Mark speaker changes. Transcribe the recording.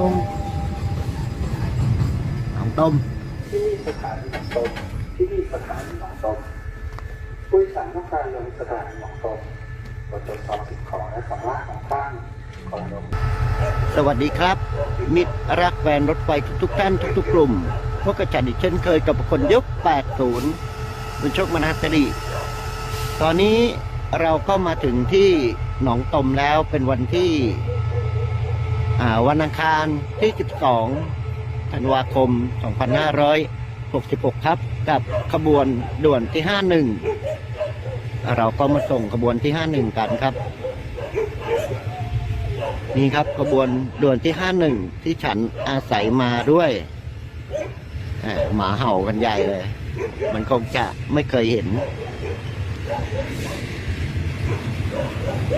Speaker 1: ลงหนองต้มที่สวั
Speaker 2: สดีครับ มิตรรักแฟนรถไฟทุกๆท่านทุกๆกลุ่ม พวกกระจัดอีกเช่นเคยกับคนยุค80เป็นโชคมนาสรีตอนนี้เราก็มาถึงที่หนองตมแล้วเป็นวันที่ วันอังคารที่ 12 ธันวาคม 2566 ครับ กับขบวนด่วนที่ 51 เราก็มาส่งขบวนที่ 51 กันครับ นี่ครับขบวนด่วนที่ห้าหนึ่งที่ฉันอาศัยมาด้วยหมาเห่ากันใหญ่เลย มันคงจะไม่เคยเห็น